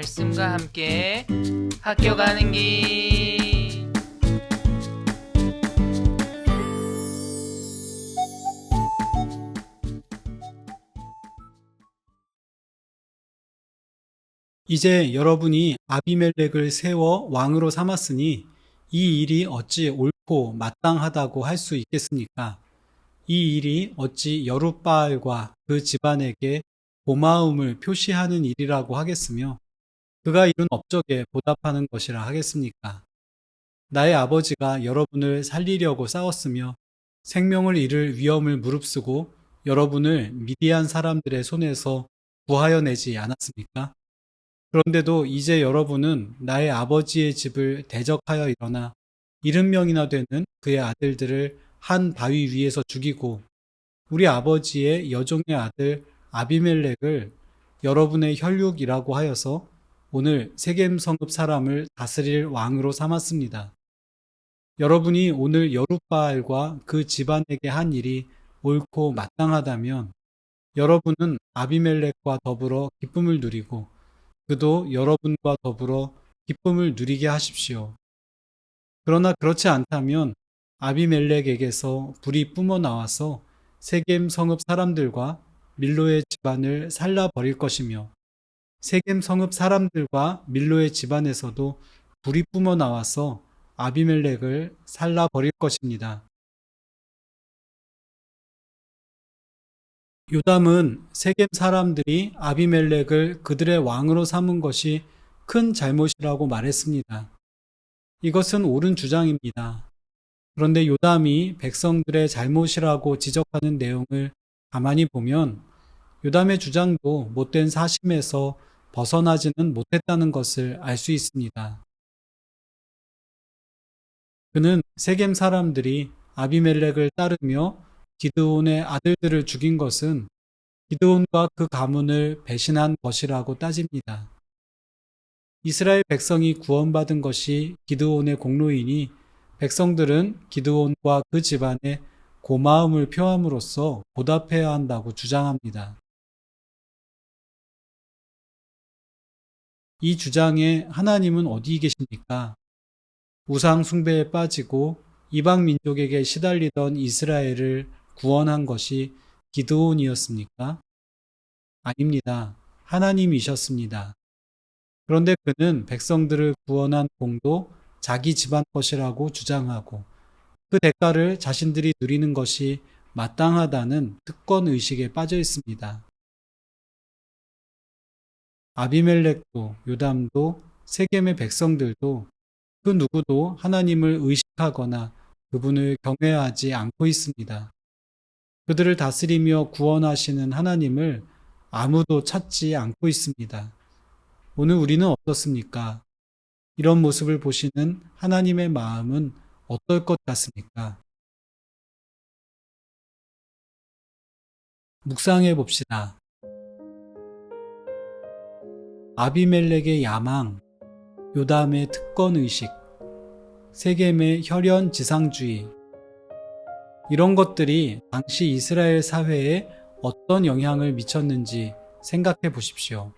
말씀과 함께 학교 가는 길. 이제 여러분이 아비멜렉을 세워 왕으로 삼았으니 이 일이 어찌 옳고 마땅하다고 할 수 있겠습니까? 이 일이 어찌 여룻바알과 그 집안에게 고마움을 표시하는 일이라고 하겠으며 그가 이룬 업적에 보답하는 것이라 하겠습니까? 나의 아버지가 여러분을 살리려고 싸웠으며 생명을 잃을 위험을 무릅쓰고 여러분을 미디안 사람들의 손에서 구하여 내지 않았습니까? 그런데도 이제 여러분은 나의 아버지의 집을 대적하여 일어나 일흔 명이나 되는 그의 아들들을 한 바위 위에서 죽이고 우리 아버지의 여종의 아들 아비멜렉을 여러분의 혈육이라고 하여서 오늘 세겜 성읍 사람을 다스릴 왕으로 삼았습니다. 여러분이 오늘 여룻바알과 그 집안에게 한 일이 옳고 마땅하다면 여러분은 아비멜렉과 더불어 기쁨을 누리고 그도 여러분과 더불어 기쁨을 누리게 하십시오. 그러나 그렇지 않다면 아비멜렉에게서 불이 뿜어 나와서 세겜 성읍 사람들과 밀로의 집안을 살라 버릴 것이며 세겜 성읍 사람들과 밀로의 집안에서도 불이 뿜어 나와서 아비멜렉을 살라 버릴 것입니다. 요담은 세겜 사람들이 아비멜렉을 그들의 왕으로 삼은 것이 큰 잘못이라고 말했습니다. 이것은 옳은 주장입니다. 그런데 요담이 백성들의 잘못이라고 지적하는 내용을 가만히 보면 요담의 주장도 못된 사심에서 벗어나지는 못했다는 것을 알 수 있습니다. 그는 세겜 사람들이 아비멜렉을 따르며 기드온의 아들들을 죽인 것은 기드온과 그 가문을 배신한 것이라고 따집니다. 이스라엘 백성이 구원받은 것이 기드온의 공로이니 백성들은 기드온과 그 집안에 고마움을 표함으로써 보답해야 한다고 주장합니다. 이 주장에 하나님은 어디 계십니까? 우상 숭배에 빠지고 이방 민족에게 시달리던 이스라엘을 구원한 것이 기드온이었습니까? 아닙니다. 하나님이셨습니다. 그런데 그는 백성들을 구원한 공도 자기 집안 것이라고 주장하고 그 대가를 자신들이 누리는 것이 마땅하다는 특권 의식에 빠져 있습니다. 아비멜렉도 요담도 세겜의 백성들도 그 누구도 하나님을 의식하거나 그분을 경외하지 않고 있습니다. 그들을 다스리며 구원하시는 하나님을 아무도 찾지 않고 있습니다. 오늘 우리는 어떻습니까? 이런 모습을 보시는 하나님의 마음은 어떨 것 같습니까? 묵상해 봅시다. 아비멜렉의 야망, 요담의 특권 의식, 세겜의 혈연 지상주의, 이런 것들이 당시 이스라엘 사회에 어떤 영향을 미쳤는지 생각해 보십시오.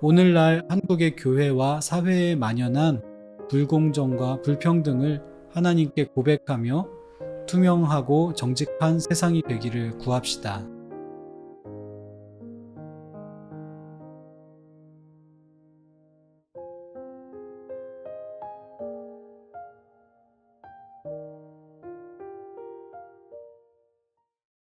오늘날 한국의 교회와 사회에 만연한 불공정과 불평등을 하나님께 고백하며 투명하고 정직한 세상이 되기를 구합시다.